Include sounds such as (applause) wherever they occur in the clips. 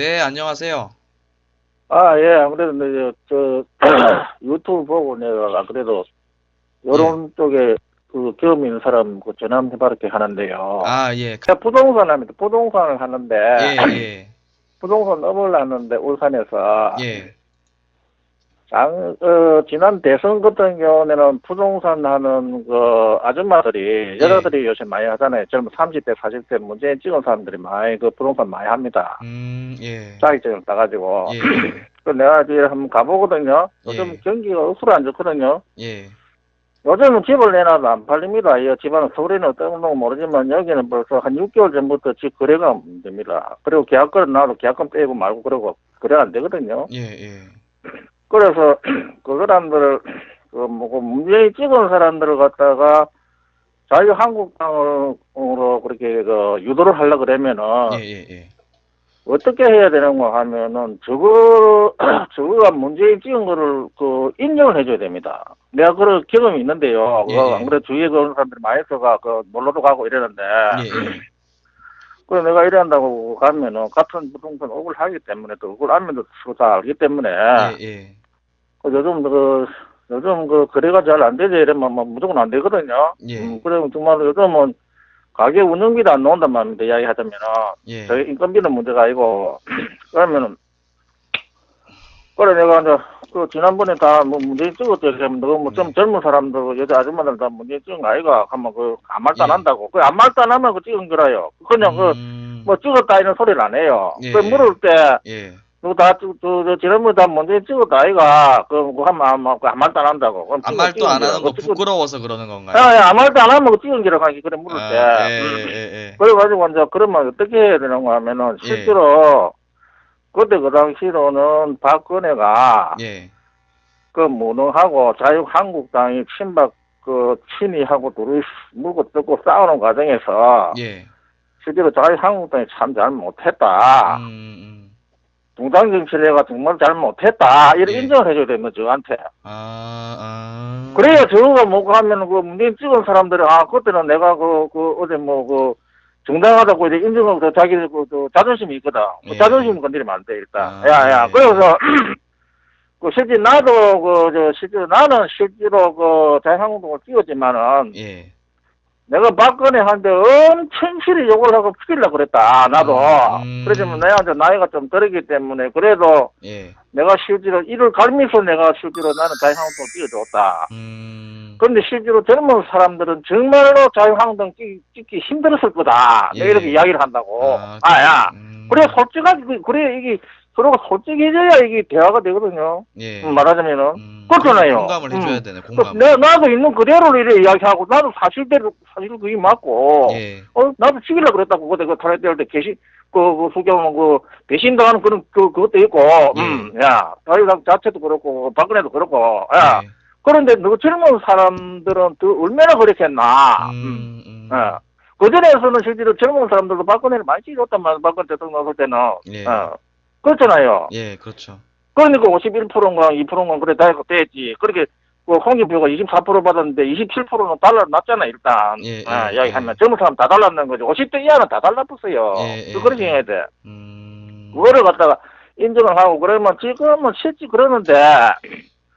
네, 안녕하세요. 아, 예, 아무래도, 네, 저, 저 (clears throat) 유튜브 보고 내가, 그래도, 요런 쪽에, 그, 경험 있는 사람, 그, 전화 한번 해봐렇게 하는데요. 아, 예. 제가 부동산 합니다. 부동산을 하는데, 예, 예. (clears throat) 부동산 업을 하는데, 울산에서, 예. 장, 어, 지난 대선 같은 경우에는 부동산 하는 그 아줌마들이, 예. 여자들이 요새 많이 하잖아요. 젊은 30대, 40대 문재인 찍은 사람들이 많이 그 부동산 많이 합니다. 음, 예. 자격증을 따가지고. 예. (laughs) 그 내가 이제 한번 가보거든요. 요즘 예. 경기가 억수로 안 좋거든요. 예. 요즘은 집을 내놔도 안 팔립니다. 이 집안은 서울에는 어떤 건 모르지만 여기는 벌써 한 6개월 전부터 집 거래가 안 됩니다. 그리고 계약권을 놔도 계약권 빼고 말고 그러고 거래가 안 되거든요. 예, 예. 그래서 (clears throat) 그 사람들을 그 뭐고 문재인 찍은 사람들을 갖다가 자유 한국당으로 그렇게 그 유도를 하려 그러면은 예, 예, 예. 어떻게 해야 되는가 하면은 저거 (clears throat) 저거가 문재인 찍은 거를 그 인정을 해줘야 됩니다. 내가 그런 경험이 있는데요. 예, 그 예. 안 그래도 주위에 그런 사람들이 많이 있어가 그 놀러도 가고 이러는데 예, 예. (clears throat) 그래 내가 이래한다고 가면은 같은 부동산 억울 하기 때문에 또 억울 하면도 서로 다 알기 때문에 예, 예. 그 요즘 그 요즘 그 거래가 잘 안 되지 이러면 뭐 무조건 안 되거든요. 예. 음, 그래 정말 요즘은 가게 운영비도 안 나온단 말입니다. 이야기하자면은 예. 저희 인건비는 문제가 아니고 (clears throat) 그러면은 그래 내가 이제 그 지난번에 다 뭐 문재인 찍었대 그러면 너무 뭐좀 네. 젊은 사람들 여자 아줌마들 다 문재인 찍은 거 아이가 하면 그 아무 말도 안 예. 한다고 그 아무 말도 안 하면 그 찍은 거라요 그냥 음, 그뭐 찍었다 이런 소리를 안 해요 예. 그 물을 때 예. 누구 다, 저, 저, 저, 지난번에 다 문재인 찍었다, 아이가. 그, 뭐, 하면, 아무, 말도 안 한다고. 그럼 아무 말도 안. 하는 거 부끄러워서 그러는 건가요? 야, 야, 아무 말도 안 하면 그 찍은 기라고 하기, 그래, 물을 때. 아, 예, 음. 예, 예. 그래가지고 이제 그러면 어떻게 해야 되는가 하면은 예. 실제로 그때 그 당시로는 박근혜가 예. 그 무능하고 자유한국당이 친박 그 친이하고 둘이 물고 뜯고 싸우는 과정에서 예. 실제로 자유한국당이 참 잘 못했다. 음, 음. 동당 정치래가 정말 잘 못했다. 이런 예. 인정을 해줘야 됩니다, 저한테. 아, 아. 그래야 저거가 뭐고 하면 그 문재인 찍은 사람들이 아 그때는 내가 그, 그 어제 뭐그 정당하다고 이제 인정하고 그 자기 그, 그 자존심이 있거든. 그 예. 자존심 건드리면 안 돼 일단. 아, 야야 예. 그래서 (clears throat) 그 실제 나도 그 저 실제 나는 실제로 그 자유한국당을 찍었지만은 예. 내가 박근혜 한테 엄청 실히 욕을 하고 피길라 그랬다 나도. 음. 그러지만 내가 이제 나이가 좀 들었기 때문에 그래도 예. 내가 실제로 이를 갈면서 내가 실제로 나는 자유한국당을 찍어줬다. 음. 그런데 실제로 젊은 사람들은 정말로 자유한국당 찍, 찍기 힘들었을 거다. 예. 내가 이렇게 이야기를 한다고. 아, 아, 야. 음. 그래, 솔직하게, 그- 그래, 이게, 서로가 솔직해져야 이게 대화가 되거든요. 예. 음, 말하자면은. 음, 그렇잖아요. 공감을 해줘야 음. 되네, 그 공감. 내, 나도 있는 그대로 이래 이야기하고, 나도 사실대로, 사실 그게 맞고, 예. 어, 나도 죽이려고 그랬다고, 그때 그 탄핵 때때 계시, 그, 그, 수경은 그, 배신당하는 그런, 그, 그것도 있고, 예. 음, 야, 자유당 자체도 그렇고, 박근혜도 그렇고, 야. 예. 그런데 너 젊은 사람들은 더 얼마나 그렇겠나. 음. 음, 음. 어. 그전에서는 실제로 젊은 사람들도 박근혜를 많이 찍었단 말이야. 박근혜 대통령 나설 때는. 예. 어. 그렇잖아요. 예, 그렇죠. 그러니까 51%인가 2%인가 그래 다 됐지. 그렇게 그 홍준표가 24% 받았는데 27%는 달러 났잖아 일단. 예, 어, 예, 이야기하면 예. 젊은 사람 다 달랐는 거죠. 50대 이하는 다 달라붙어요. 예, 예, 그 그렇게 예. 해야 돼. 음. 그거를 갖다가 인정을 하고 그러면 지금은 실제 그러는데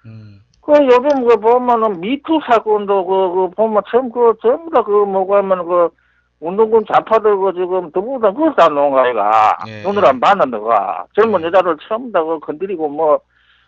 음. 그 요즘 그 보면은 미투 사건도 그, 그 보면 전부 그 전부 다 그 뭐고 하면 그 운동권 좌파들 그 지금 더불어당 그것도 안 놓은 거 아이가 예, 예. 안 봤는 너가 젊은 예. 여자들 전부 다그 건드리고 뭐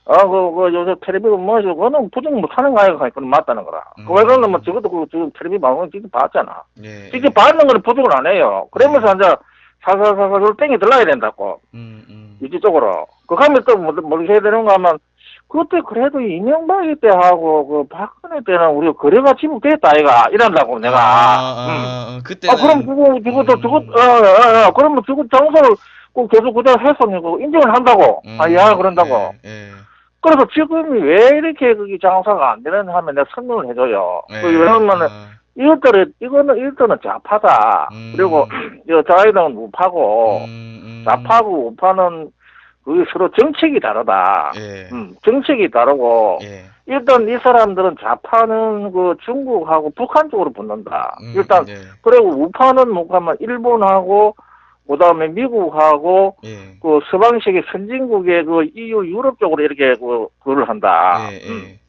어, 그, 그, 요새 텔레비 뭐, 그거는 부정 못하는 거 아이가, 그건 맞다는 거라. 음. 그 왜 그러냐면, 적어도 그, 지금 텔레비 방송 직접 봤잖아. 예. 직접 받는 거는 부정을 안 해요. 그러면서 이제, 사사사사 땡이 들라야 된다고. 음, 음. 이쪽으로. 그 가면 또 뭐, 뭐 해야 되는가 하면, 그때 그래도 이명박이 때 하고, 그 박근혜 때는 우리가 거래가 지속됐다, 아이가. 이런다고, 내가. 아, 음. 아, 그때는 아, 그럼 그거, 그것도, 음. 그거, 어, 어, 어, 그러면 그거 장소를 꼭 계속 그대로 해서 인정을 한다고. 음, 아, 야, 그런다고. 예, 예. 그래서 지금이 왜 이렇게 그게 장사가 안 되는 하면 내가 설명을 해줘요. 예. 그 왜냐면은, 아, 이것들은, 이거는, 이것들은 좌파다. 음. 그리고, 이 자유당은 우파고, 음, 음. 좌파하고 우파는 그게 서로 정책이 다르다. 예. 음, 정책이 다르고, 예. 일단 이 사람들은 좌파는 그 중국하고 북한 쪽으로 붙는다. 음, 일단, 예. 그리고 우파는 뭐 하면 일본하고 그 다음에 미국하고 예. 그 서방식의 선진국의 그 EU 유럽 쪽으로 이렇게 그 그걸 한다. 예, 음. 예.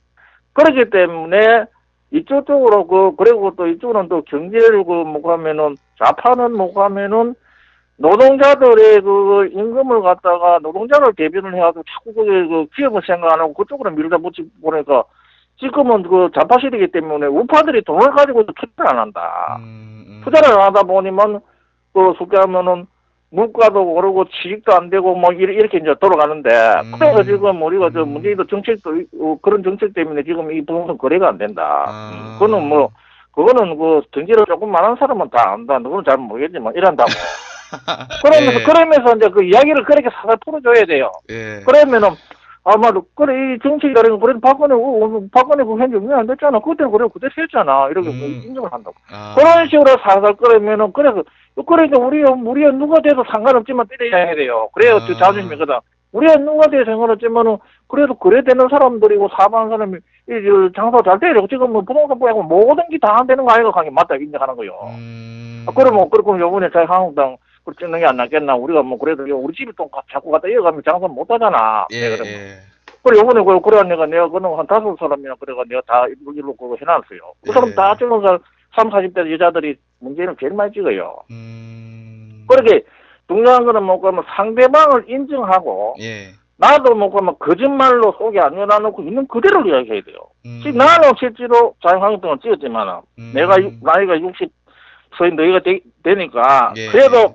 그렇기 때문에 이쪽 쪽으로 그 그리고 또 이쪽은 또 경제를 그뭐 하면은 좌파는 뭐 하면은 노동자들의 그 임금을 갖다가 노동자를 대변을 해가지고 자꾸 그 기업을 생각 안 하고 그쪽으로 밀다 붙이 보니까 지금은 그 좌파실이기 때문에 우파들이 돈을 가지고 투자를 안 한다. 음, 음. 투자를 안 하다 보니면 그 쉽게 하면은 물가도 오르고 취직도 안 되고 뭐 이렇게 이제 돌아가는데 음. 그래서 지금 우리가 저 음. 문재인도 정책도 이- 어, 그런 정책 때문에 지금 이 부동산 거래가 안 된다. 아. 음, 그거는 뭐 그거는 그 경제를 조금 많은 사람은 다 안다. 누구는 잘 모르겠지만 이런다고. (laughs) (laughs) 그러면서 예. 그러면서 이제 그 이야기를 그렇게 살살 풀어줘야 돼요. 예. 그러면은 아마도 그래 이 정치라는 그래도 박근혜 어, 박근혜 그 현재 왜안 됐잖아. 그때는 그래 그대로 했잖아. 이렇게 뭐 음. 인정을 한다고. 아. 그런 식으로 살살 끓으면은 그래서 그러니까 우리 우리가 누가 돼도 상관없지만 때려야 돼요. 그래야 아. 그 자존심이거든. 우리가 누가 돼도 상관없지만은 그래도 그래 되는 사람들이고 사방하는 사람이 이 저, 장사 잘 되려고 지금 뭐 부동산 보고 모든 게 다 안 되는 거 아이가 강에 맞다 인정하는 거요. 음. 아, 그러면 그렇고 요번에 저희 한국당 그 찍는 게 안 낫겠나 우리가 뭐 그래도 우리 집이 또 가- 자꾸 갖다 이어가면 장사 못 하잖아. 예, 내가 그러면. 예. 그래 요번에 그 그래 내가 내가 그는 한 다섯 사람이나 그래가 내가 다 일로 그거 해놨어요. 그 사람 예. 다 찍은 사람 3, 40대 여자들이 문제는 제일 많이 찍어요. 음. 그렇게 중요한 거는 뭐고 하면 상대방을 인정하고 예. 나도 뭐고 하면 거짓말로 속에 안 열어놓고 있는 그대로 이야기해야 돼요. 음. 지금 나는 실제로 자유한국당을 찍었지만 음. 내가 유- 나이가 60 서인 너희가 되, 되니까 예. 그래도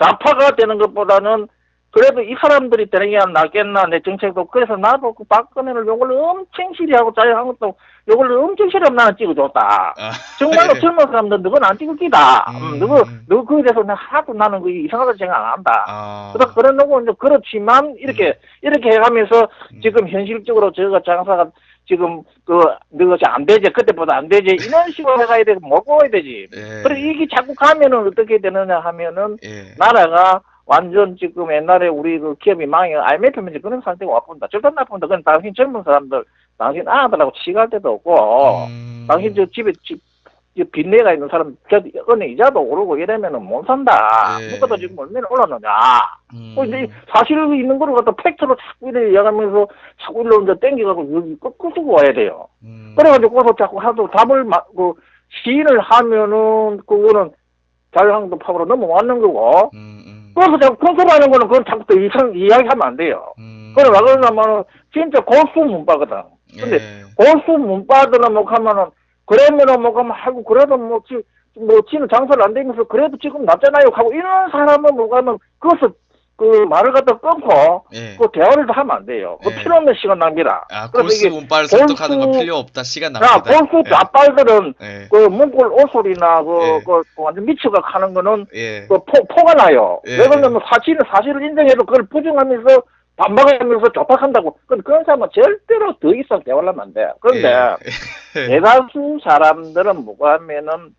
좌파가 되는 것보다는 그래도 이 사람들이 되는 게 낫겠나 내 정책도 그래서 나도 그 박근혜를 요걸 엄청 시리하고 자유한국당 요걸 엄청 시리하면 나는 찍어줬다. 아. 정말로 예. (laughs) 젊은 사람들 너건 안 찍을 기다. 음. 음, 너거 너거 그에 대해서 나 하나도 나는 그 이상하다 생각 안 한다. 아. 그래서 그래 놓고 이제 그렇지만 이렇게 이렇게 해가면서 음. 지금 현실적으로 저가 장사가 지금 그 너것이 안 되지 그때보다 안 되지 이런 (laughs) 식으로 해가야 되고 먹어야 되지. 예. 그래 이게 자꾸 가면은 어떻게 되느냐 하면은 예. 나라가 완전 지금 옛날에 우리 그 기업이 망해 IMF면 이제 그런 상태가 와본다. 절대 나쁜다. 그건 당신 젊은 사람들, 당신 아들하고 치갈 데도 없고, 음. 당신 저 집에 집, 집 빚내가 있는 사람, 저 은행 이자도 오르고 이러면은 못 산다. 예. 물가도 지금 얼마나 올랐느냐. 음. 뭐 이제 사실 있는 거를 갖다 팩트로 자꾸 이래 이야기하면서 자꾸 일로 이제 땡겨가고 여기 끄끄고 와야 돼요. 음. 그래가지고 거기서 자꾸 하도 답을 막, 그, 시인을 하면은 그거는 자유한국당 파고로 넘어왔는 거고, 음. 음. 그래서 자꾸 컨트롤하는 거는 그건 자꾸 또 이상 이야기하면 안 돼요. 음. 그래 왜 그러냐면은 진짜 고수 문바거든. 근데 예. 고수 문바들은 뭐 하면은 그러면은 뭐 하면 하고 그래도 뭐 지, 뭐 지는 장사를 안 되면서 그래도 지금 낫잖아요 하고 이런 사람은 뭐 하면 그것을 그 말을 갖다 끊고 예. 그 대화를 다 하면 안 돼요. 그 예. 필요 없는 시간 낭비라. 아, 골수 운빨 설득하는 건 골수- 필요 없다. 시간 야 낭비다. 고수 좌빨들은 예. 그 문골 오소리나 그, 예. 그, 그 완전 미쳐가 가는 거는 예. 그 포, 포가 나요. 예. 왜 그러냐면 사실은 사실을 인정해도 그걸 부정하면서 반박하면서 조박한다고. 그건 그런 사람은 절대로 더 이상 대화를 하면 안 돼. 그런데 예. (laughs) 대다수 사람들은 뭐가 하면은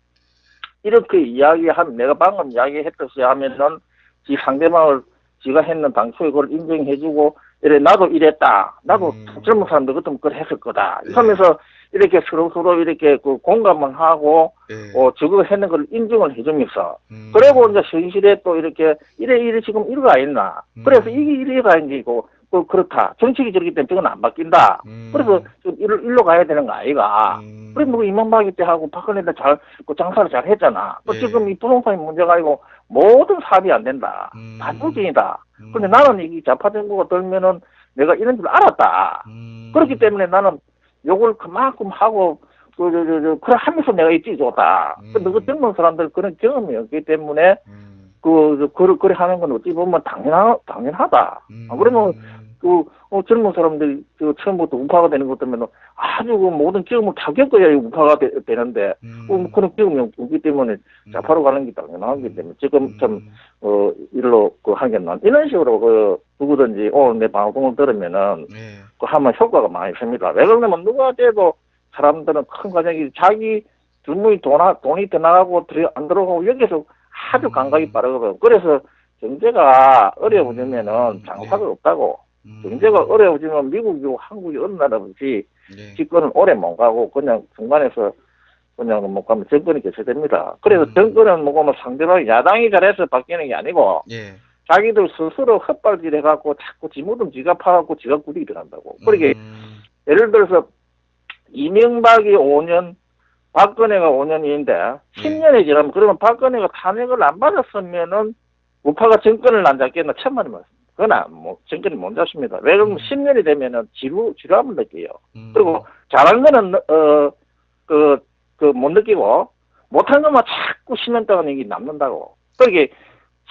이렇게 이야기하면 내가 방금 이야기했듯이 하면은 지 상대방을 지가 했는 당초에 그걸 인정해주고 이래 나도 이랬다. 나도 음. 젊은 사람들 같으면 그걸 했을 거다. 예. 이러면서 이렇게 서로 서로 이렇게 그 공감을 하고 예. 어 저거 했는 걸 인정을 해주면서 음. 그리고 이제 현실에 또 이렇게 이래 이래 지금 이래가 있나. 음. 그래서 이게 이래가 있고 그 그렇다. 정책이 저렇기 때문에 저건 안 바뀐다. 음. 그래서 좀 일로, 일로 가야 되는 거 아이가. 음. 그래 뭐 이명박이 때 하고 박근혜 때 잘, 그 장사를 잘 했잖아. 또 예. 지금 이 부동산이 문제가 아니고 모든 사업이 안 된다. 음. 다 부진이다. 음. 근데 나는 이게 좌파 정부가 들면은 내가 이런 줄 알았다. 음. 그렇기 때문에 나는 요걸 그만큼 하고 그, 저, 저, 저, 그래 하면서 내가 있지 좋다. 음. 근데 그 젊은 사람들 그런 경험이 없기 때문에 음. 그, 그, 그래, 그래 하는 건 어찌 보면 당연하, 당연하다. 음. 아, 그러면 그, 어, 젊은 사람들이 그 처음부터 우파가 되는 것 때문에 아주 그 모든 경험을 다 겪어야 우파가 되, 되는데, 음. 어, 그런 경험이 없기 때문에 좌파로 가는 게 당연하기 때문에 지금 좀, 음. 어, 일로 그 하겠나. 이런 식으로 그, 누구든지 오늘 내 방송을 들으면은 예. 그 하면 효과가 많이 습니다. 왜 그러냐면 누가 돼도 사람들은 큰 과정이 자기 주머니 돈, 돈이 더 나가고 들어, 안 들어가고 여기서 아주 음. 감각이 빠르거든. 그래서 경제가 어려워지면은 음. 장사가 네. 없다고. 음. 경제가 어려워지면 미국이고 한국이 어느 나라든지 예. 집권은 오래 못 가고 그냥 중간에서 그냥 뭐 가면 정권이 교체됩니다. 그래서 음. 정권은 뭐 가면 상대방 야당이 잘해서 바뀌는 게 아니고 예. 자기들 스스로 헛발질 해갖고 자꾸 지무든 지가 파갖고 지가 구리 일어난다고. 그러게 음, 예를 들어서 이명박이 5년, 박근혜가 5년인데 네. 10년이 지나면 그러면 박근혜가 탄핵을 안 받았으면은 우파가 정권을 안 잡겠나 천만이 맞습니다. 그러나 뭐 정권이 못 잡습니다. 왜 그러면 음. 10년이 되면은 지루 지루함을 느껴요. 음. 그리고 잘한 거는 어그 그 못 느끼고 못한 것만 자꾸 10년 동안 이게 남는다고. 그게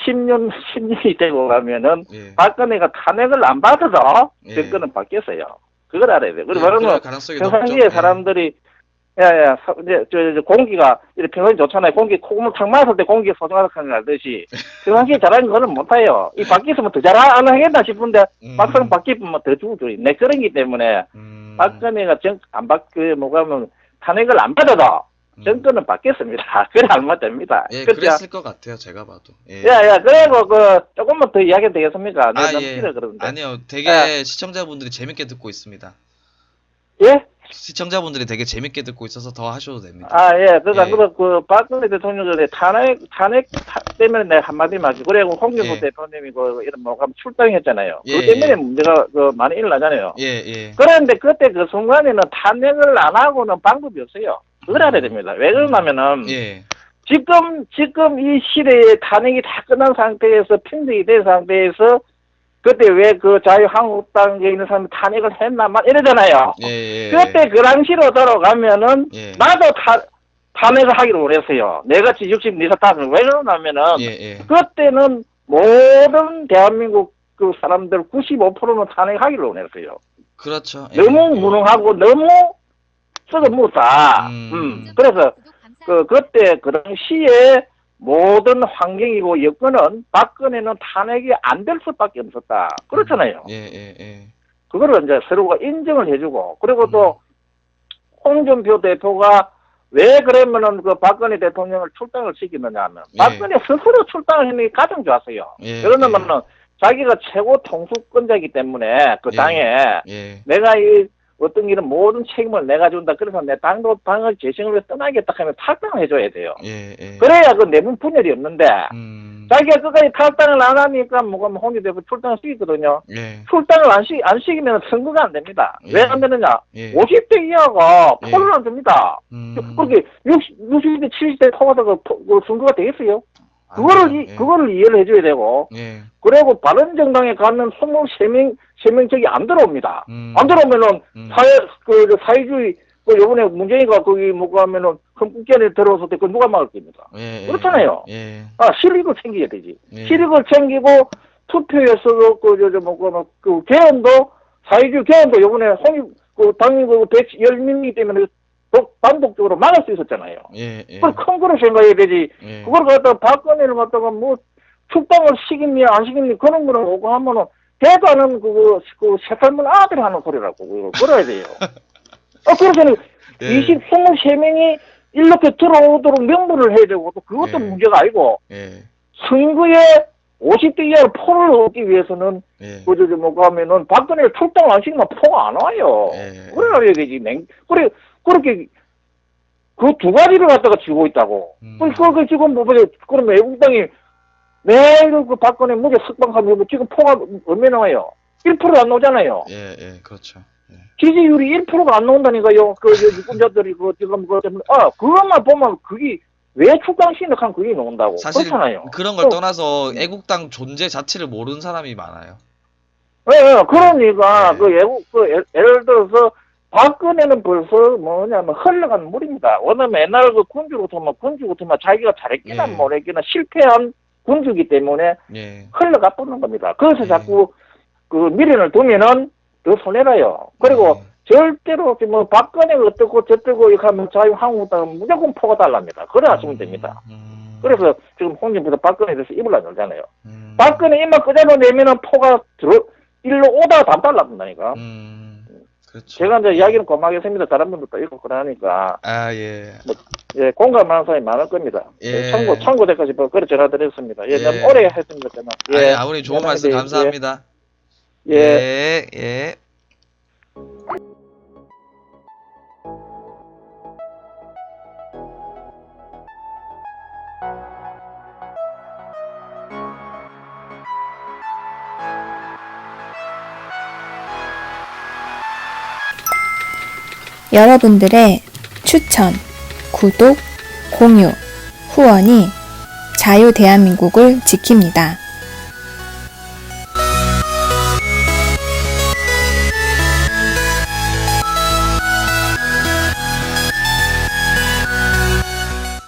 10년 10년이 되고 가면은 예. 박근혜가 탄핵을 안 받아도 예. 정권은 바뀌었어요. 그걸 알아야 돼요. 그리고 예, 높죠. 평상시에 예. 사람들이 야야 이제 저, 저 공기가 이렇게 평상시 좋잖아요. 공기 콧구멍 탁 맞을 때 공기가 소중하다고 생각하듯이 (laughs) 평상시에 잘하는 거는 못해요. 이 바뀌었으면 더 잘하겠다 싶은데 음. 막상 바뀌면 더 주고 줘요. 내 그런기 때문에 음. 박근혜가 정안 바그 뭐가면 탄핵을 안 받아도 음. 정권은 바뀌었습니다. (laughs) 그래 알면 됩니다. 예, 그렇죠? 그랬을 것 같아요. 제가 봐도. 예. 야야 그리고 그 조금만 더 이야기 되겠습니까? 내가 아, 너무 예. 그러는데. 아니요. 되게 예. 시청자분들이 재밌게 듣고 있습니다. 예? 시청자분들이 되게 재밌게 듣고 있어서 더 하셔도 됩니다. 아, 예. 그러니까, 예. 그, 그, 박근혜 대통령 전에 탄핵, 탄핵 타- 때문에 내가 한마디만 하지. 그리고 홍준표 예. 대통령이 그, 이런 뭐, 출당했잖아요. 예, 그 때문에 예. 문제가 그, 많이 일어나잖아요. 예, 예. 그런데 그때 그 순간에는 탄핵을 안 하고는 방법이 없어요. 그걸 알아야 됩니다. 왜 그러냐면은, 음. 예. 지금, 지금 이 시대에 탄핵이 다 끝난 상태에서, 평정이 된 상태에서, 그때 왜 그 자유한국당에 있는 사람이 탄핵을 했나만 이러잖아요. 예, 예. 그때 그 당시로 돌아가면은, 예. 나도 타, 탄핵을 하기로 원했어요. 내같이 64살 탄핵. 왜 그러냐면은, 예, 예. 그때는 모든 대한민국 그 사람들 95%는 탄핵하기로 원했어요. 그렇죠. 예. 너무 무능하고 너무 썩어 묻었다. 음. 음. 그래서 그, 그때 그 당시에 모든 환경이고 여건은 박근혜는 탄핵이 안 될 수밖에 없었다. 그렇잖아요. 예, 예, 예. 그거를 이제 서로가 인정을 해주고 그리고 또 홍준표 대표가 왜 그러면은 그 박근혜 대통령을 출당을 시키느냐 하면 예. 박근혜 스스로 출당을 했는 게 가장 좋았어요. 예. 그러면은 자기가 최고 통수권자이기 때문에 그 예. 당에 예. 내가 이 어떤 일은 모든 책임을 내가 준다. 그래서 내 당도 당을 재생을 위해서 떠나겠다 하면 탈당을 해줘야 돼요. 예, 예. 그래야 그 내분 분열이 없는데 음. 자기가 끝까지 탈당을 안 하니까 뭐가 뭐 홍준표 대표 출당을 시키거든요. 예. 출당을 안, 시, 안 시키면 선거가 안 됩니다. 예. 왜안 되느냐? 예. 50대 이하가 예. 표를 안 줍니다. 음. 그렇게 60, 60대, 70대 통화다가 그 선거가 되겠어요? 그거를. 이, 그거를 이해를 해줘야 되고, 예. 그리고 바른 정당에 가면 23명, 3명적이 안 들어옵니다. 음. 안 들어오면은, 음. 사회, 그, 저 사회주의, 그, 요번에 문재인가 거기 뭐가 하면은, 헌국견에 들어왔을 때그 누가 막을 겁니까? 예. 예. 그렇잖아요. 예. 아, 실익을 챙겨야 되지. 예. 실익을 챙기고, 투표에서도, 그, 저, 저, 뭐, 그, 뭐, 그, 개헌도, 사회주의 개헌도 요번에 홍익, 그, 당연히 그, 110명이기 때문에, 독, 단독적으로 막을 수 있었잖아요. 예. 예. 그걸 큰 거로 생각해야 되지. 예. 그걸 갖다가 박근혜를 갖다가 뭐, 출당을 시킵니까, 안 시킵니까, 그런 거는 오고 하면은, 대도 않은 그, 그, 새살문 아들 하는 소리라고, 그걸 끌어야 돼요. (laughs) 아, 그래서는, 예. 20, 23명이 이렇게 들어오도록 명분을 해야 되고, 또 그것도 예. 문제가 아니고, 예. 선거에 50대 이하로 표를 얻기 위해서는, 예. 그, 저, 저, 뭐, 가면은, 박근혜를 출당을 안 시키면 표가 안 와요. 예. 그래야 되지, 냉, 그래, 그렇게, 그 두 가지를 갖다가 쥐고 있다고. 음. 그, 그, 그, 지금 뭐, 보세요. 그럼 애국당이 매일 그 박근혜 무죄 석방하면 뭐 지금 표가 얼마나 나와요? 1%안 나오잖아요. 예. 예. 그렇죠. 예. 지지율이 1%가 안 나온다니까요. 그, 저, 유권자들이 그, 지금 그, 때문에, 아, 그것만 보면 그게 왜 출당 신청한 그게 나온다고. 사실 그렇잖아요. 그런 걸 어. 떠나서 애국당 존재 자체를 모르는 사람이 많아요. 예, 예, 그러니까, 네. 그, 예국, 그, 예- 예를 들어서, 박근혜는 벌써 뭐냐면 흘러간 물입니다. 왜냐면 옛날 그 군주 같으면, 군주 같으면 자기가 잘했기나 예. 모르겠기나 실패한 군주기 때문에 예. 흘러가 뿌는 겁니다. 그래서 예. 자꾸 그 미련을 두면은 더 손해라요. 그리고 예. 절대로 뭐 박근혜가 어떻고 저쩌고 이렇게 하면 자유한국당은 무조건 포가 달랍니다. 그래 하시면 됩니다. 음. 그래서 지금 홍준표도 박근혜에 대해서 입을 안 열잖아요. 음. 박근혜 입만 끄집어 내면은 포가 들어 일로 오다가 다 달라붙다니까. 음. 그렇죠. 제가 이제 이야기는 고마겠습니다. 다른 분들도 읽고 그러니까 아, 예. 예 공감하는 사람이 많을 겁니다. 예. 참고 참고 대까지 그래 전화드렸습니다. 예, 예. 오래 했습니다. 저는. 예. 아버님 좋은 예, 말씀 예, 감사합니다. 예. 예. 예. 여러분들의 추천, 구독, 공유, 후원이 자유 대한민국을 지킵니다.